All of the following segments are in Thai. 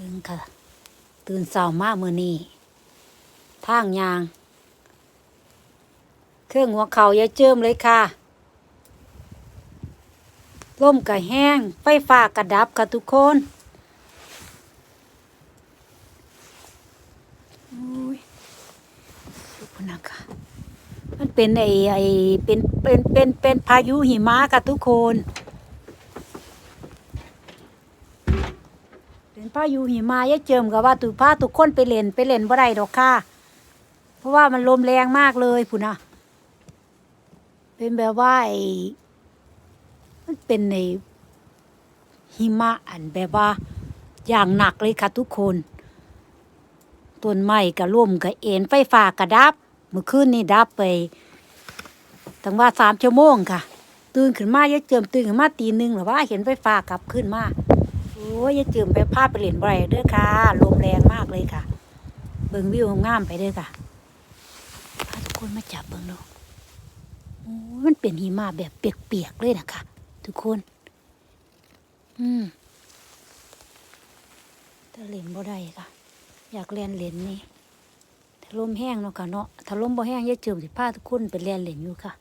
เบิ่งค่ะ ตื่นเช้ามามื้อนี้ทางยาง เครื่องหัวเข่าอย่าเจิมเลยค่ะล่มกะแห้ง ไฟฟ้ากระดับค่ะทุกคนโอ้ยดูพุ่นนะค่ะมันเป็นไอไอเป็นเป็นเป็นเป็นพายุหิมะค่ะทุกคน เป็นพายุหิมะอย่าเจิมกับว่าตุพาทุกคนไปเล่นไปเล่นบ่ได้ดอกค่ะ เพราะว่ามันลมแรงมากเลยพุ่นนะเป็นแบบว่าไอมันเป็นในหิมะอันแบบว่า อย่างหนักเลยค่ะทุกคนต้นไม้กระล่มกระเอ็นไฟฟ้ากระดับเมื่อคืนนี่ดับไปตั้งว่าสามชั่วโมงค่ะ ตื่นขึ้นมาอย่าเจิมตื่นขึ้นมาตีหนึ่งหรือว่าเห็นไฟฟ้ากลับขึ้นมา โอ้ยยาเจิมไปพาไปเล่นบ่อยเด้อค่ะลมแรงมากเลยค่ะ เบิ่งวิวงามไปเด้อค่ะพาทุกคนมาจับเบิ่งดูโอ้ยมันเป็นหิมะแบบเปียกๆเลยนะคะทุกคน อืมแต่เล่นบ่ได้ค่ะ อยากเล่นเล่นนี่ถ้าลมแห้งเนาะค่ะเนาะถ้าลมบ่แห้งยาเจิมสิพาทุกคนไปเล่นเล่นอยู่ค่ะ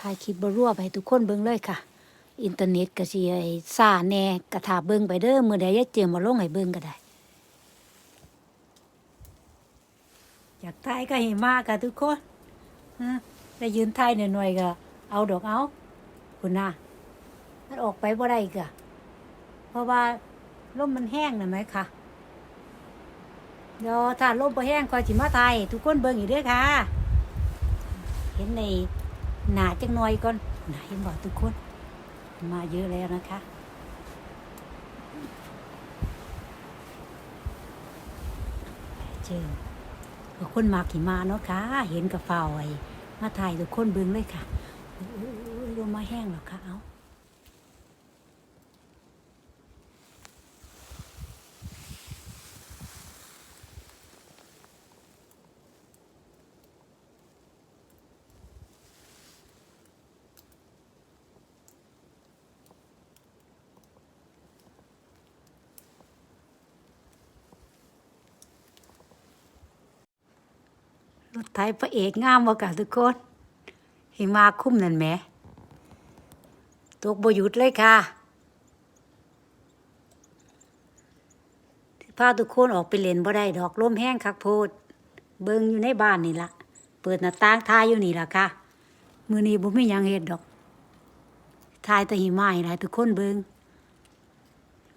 ถ่ายคลิปบรั่วไปให้ทุกคนเบิ่งเลยค่ะ อินเทอร์เน็ตก็สิไอ้ซาแหน่กระถาเบิ่งไปเด้อมื้อใดย่าเจิมมาลงให้เบิ่งก็ได้ อยากถ่ายก็ให้มากค่ะทุกคนฮะได้ยืนถ่ายหน่อยๆก็เอาดอกเอาคุณน่ะมันออกไปบ่ได้ก็เพราะว่าลมมันแห้งนะไหมคะเดี๋ยวถ้าลมพอแห้งคอยจิมาไทยทุกคนเบิ่งอยู่เด้วยค่ะ เห็นใน หนาจังหน่อยก่อนหนาเห็นบอกทุกคน มาเยอะแล้วนะคะเจอทุกคนมาขี่มาเนาะค่ะ เห็นกับเฝ้าไอ้มาถ่ายทุกคนเบิ่งเลยค่ะโอ้ยลมมาแห้งหรอค่ะเอา ร ถไถพระเอกงามบ่กะทุกคนหิมาคุ้มนั่นแหมตกบ่หยุดเลยค่ะพาทุกคนออกไปเล่นบ่ได้ดอกลมแห้งคักโพด เบิงอยู่ในบ้านนี่ละเปิดหน้าต่างทายอยู่นี่ละค่ะ มือนี้บ่มียังเฮ็ดดอกทายแต่หิมะให้หลายทุกคนเบิง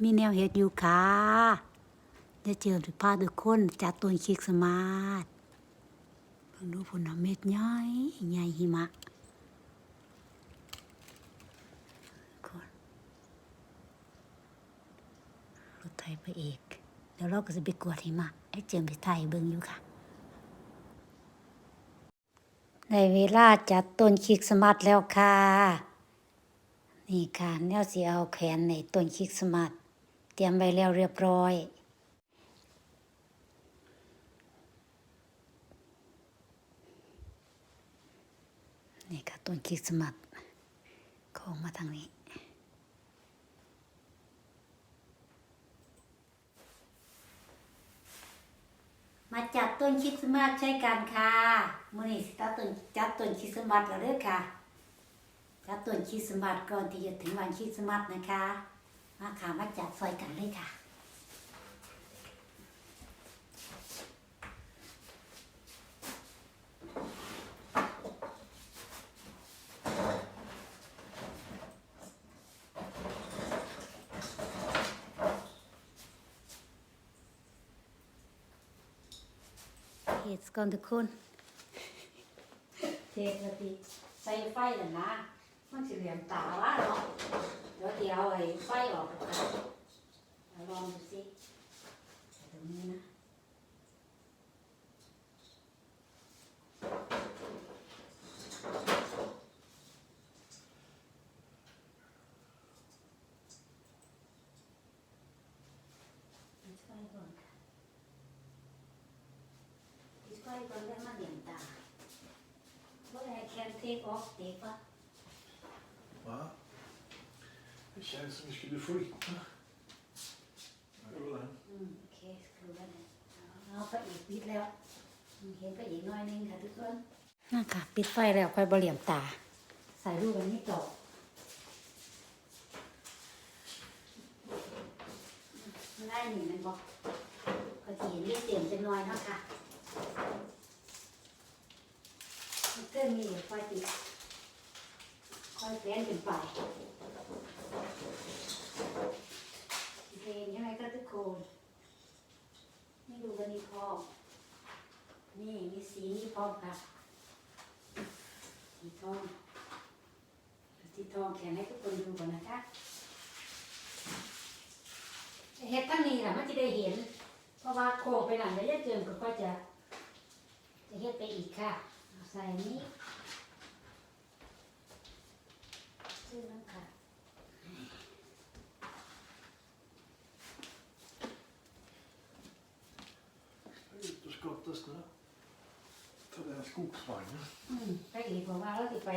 มีแนวเฮ็ดอยู่ค่ะจะเจอพาทุกคนจัดต้นคิกสมาร์ท พิ่งดูผลน้ำเม็ดใหญ่ใหญ่หิมะคนรถไทยพระเอกเดี๋ยวเราก็จะไปกวดหิมะไอ้เจิมไปไทยเบิ่งอยู่ค่ะ ในเวลาจัดต้นคิกสมัตแล้วค่ะ นี่ค่ะแนวสีเอาแขนในต้นคิกสมัตเตรียมไว้แล้วเรียบร้อย นี่ ค่ะต้นคริสต์มาสโค้งมาทางนี้ มาจัดต้นคริสต์มาสใช้กันค่ะมื่อนี้สิจัดต้นจัดต้นคริสต์มาสแล้วเด้อค่ะจัดต้นคริสต์มาสก่อนที่จะถึงวันคริสต์มาสนะคะ มาค่ะมาจัดซอยกันเลยค่ะ ดก่อนทุกคนเทกะทิใส่ไฟแล้วนะ มันสิเหลี่ยมตาวะเนาะเดี๋ยวเดี๋ยวไอ้ไฟออกก่อนลองดูสิใส่ตรงนี้นะปิดไฟก่อนค่ะ ปิดไฟก่อนแล้วมาเหลี่ยมตาว่าไง can take off tape อะ What? Det känns som vi skulle flytta. Jo, den. อืมโอเคคือแล้วเนี่ยเอาไปอีกปิดแล้วอืมเห็นไปอีกหน้อยนึงค่ะทุกคนนั่นค่ะ ปิดไฟแล้วค่อยบเหลี่ยมตา ใส่รูปอันนี้ต่อมันได้หนึ่งมันบอกก็จะเห็นเรียกเสียงจะน้อยเนาะค่ะมัน เกิดมีอยู่ค่อยติดค่อยแฟนเป็นไปเพลงยังไงก็ทุกคนนี่ดูกันนี่พอมนี่มีสีนี่พร้อมค่ะสีทองสีทองแขนให้ทุกคนดูก่อนนะคะเฮ็ดตั้งนี้แหละมันจะได้เห็น เพราะว่าโคงไปหลังจะเจิมก็ก็จะจะเฮ็ดไปอีกค่ะ ใส่อันนี้ชื่อน้ำค่ะ Ut och skotta snö. Ta den skogsvagnen. อืมไปอีกบอกว่าเราจะไป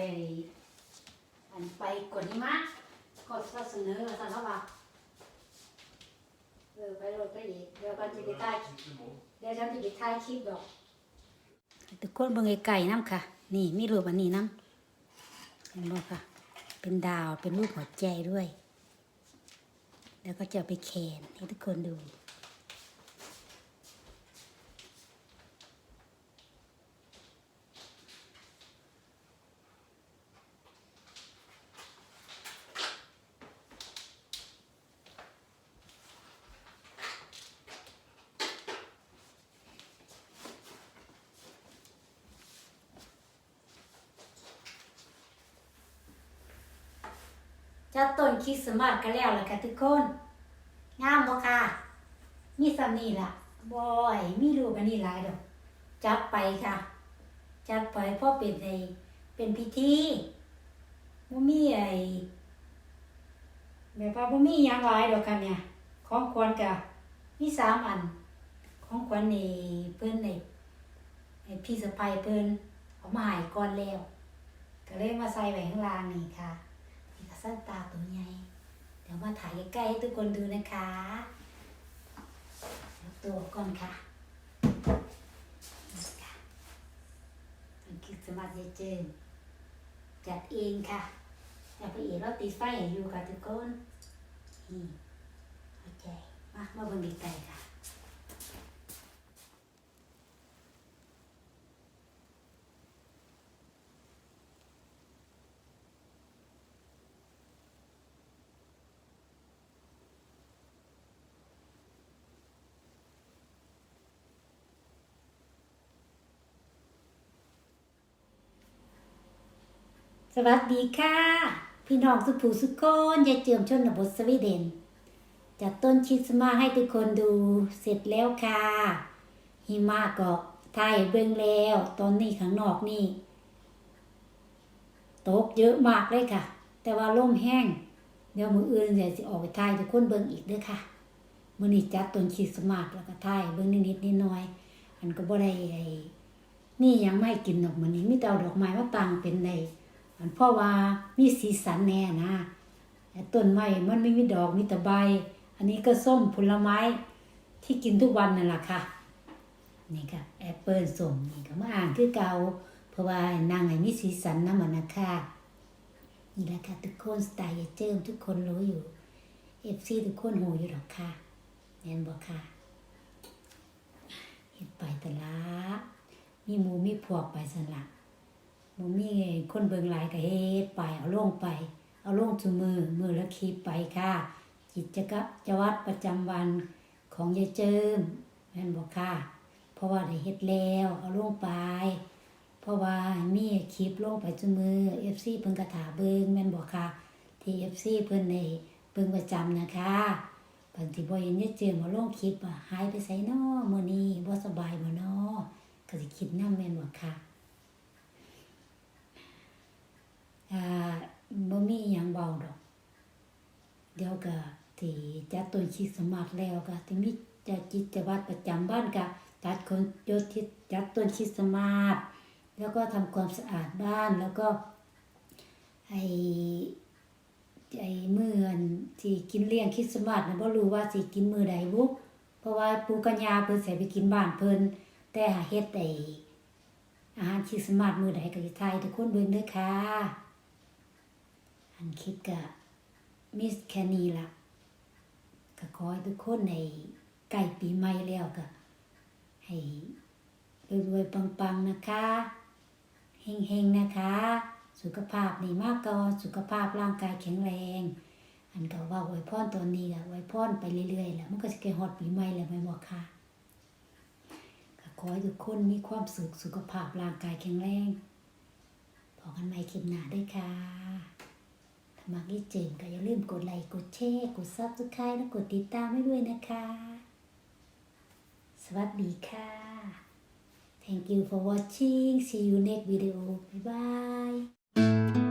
อันไปกดหิมะกดข้อเสนอมาสั่งเขาว่าเออไปรถไปอีกเดี๋ยวก็จะไปถ่าย Lite mål. เดี๋ยวฉันจะไปถ่ายคลิปดอก ทุกคนเบิ่งไก่น้ำค่ะ นี่มีรูปอันนี้น้ำเห็นบ่ค่ะ เป็นดาวเป็นรูปหัวใจด้วย แล้วก็จะไปแขนให้ทุกคนดู จัดต้นคริสต์มาสกันแล้วล่ะค่ะทุกคน งามบ่ค่ะ มีสำนีล่ะบอยมีรูปอันนี้หลายดอกจัดไปค่ะ จัดไปพราะเป็นไอเป็นพิธีบ่มีไอแบบว่าบ่มีหยังหลายดอกค่ะเนี่ย ของควรกะมีสามอัน ของควรในเพิ่นนี่ไอพี่สะใภ้เพิ่นเอามาให้ก่อนแล้ว ก็เลยมาใส่ไว้ข้างล่างนี่ค่ะ สั้นตาตัวใหญ่เดี๋ยวมาถ่ายใกล้ๆให้ทุกคนดูนะคะยวตัวก่อนค่ะนี่ค่ะมันคือสมาร์ทเจนจัดเองค่ะแต่พระเอกเราติดไฟอยู่ค่ะทุกคนนี่เข้าใจมามาบิ่งใกล้ๆค่ะ สวัสดีค่ะ พี่น้องสุภูสุกนยายเจือมชนบทสวีเดน จัดต้นคริสต์มาสให้ทุกคนดูเสร็จแล้วค่ะหิมะก็ถ่ายเบิ่งแล้ว ตอนนี้ข้างนอกนี่ตกเยอะมากเลยค่ะ แต่ว่าลมแห้ง เดี๋ยวมืออื่นเดี๋ยวสิออกไปถ่ายทุกคนเบิ่งอีกเด้อค่ะมื้อนี้จัดต้นคริสต์มาสแล้วก็ถ่ายเบิ่งนิดนิดน่อยอันก็บ่ได้นี่ยังไม่กินดอกมือนี้มีแต่เอาดอกไม้มาตั้งเป็นใน มันเพราะว่ามีสีสันแน่นะแต่ต้นไม้มันไม่มีดอกมีแต่ใบ อันนี้ก็ส้มผลไม้ที่กินทุกวันนั่นแหละค่ะ นี่ค่ะแอปเปิลส้มนี่ก็มาอ่านคือเก่าเพราะว่านางให้มีสีสันนะมันนะคะนี่แหละค่ะทุกคนสไตล์ยายเจิมทุกคนรู้อยู่เอฟซีทุกคนโหอยู่หรอกค่ะแน่นบอกค่ะเห็นไปแต่ละมีหมูมีพวกไปสละ บ่มีคนเบิ่งหลายก็เฮ็ดไปเอาลงไป เอาลงซุมือมือละคลิปไปค่ะ กิจกะจวัตรประจำวันของยายเจิมแม่นบ่ค่ะ เพราะว่าได้เฮ็ดแล้วเอาลงไป เพราะว่ามีคลิปลงไปซุมือ FC เพิ่นก็ถาเบิ่งแม่นบ่ค่ะ ที่ FC เพิ่นได้เบิ่งประจำนะคะบางทีบ่เห็นยายเจิมมาลงคลิปว่าหายไปไสน้อมื้อนี้บ่สบายบ่น้อก็สิคิดนำแม่นบ่ค่ะ อ่า บ่มีหยังเบาดอก เดี๋ยวก็ที่จัดต้นคริสต์มาสแล้วก็ที่มีจะกิจวัตรประจำบ้านก็จัดคนโยทิศจัดต้นคริสต์มาสแล้วก็ทำความสะอาดบ้านแล้วก็ไอ้ไอ้มือนที่กินเลี้ยงคริสต์มาสน่ะบ่รู้ว่าสิกินมือใดบุเพราะว่าปูกับย่าเพิ่นสิไปกินบ้านเพิ่นแต่หาเฮ็ดไอ้อาหารคริสต์มาสมือใดก็สิทายทุกคนเบิ่งเด้อค่ะ อันคลิปก็มีแคนีละก็ขอให้ทุกคนในใกล้ปีใหม่แล้วก็ให้รวยๆปังๆนะคะเฮงๆนะคะ สุขภาพนี่มากก็สุขภาพร่างกายแข็งแรง อันก็ว่าอวยพรตอนนี้ก็อวยพรไปเรื่อยๆแล้วมันก็จะเกฮอดปีใหม่แล้วไม่บอกค่ะก็ขอให้ทุกคนมีความสุขสุขภาพร่างกายแข็งแรงพอกันใหม่คลิปหน้าด้วยค่ะ มักยี่เจงก็อย่าลืมกดไลค์กดแชร์กดซับสไครต์และกดติดตามให้ด้วยนะคะ สวัสดีค่ะ Thank you for watching see you next video bye bye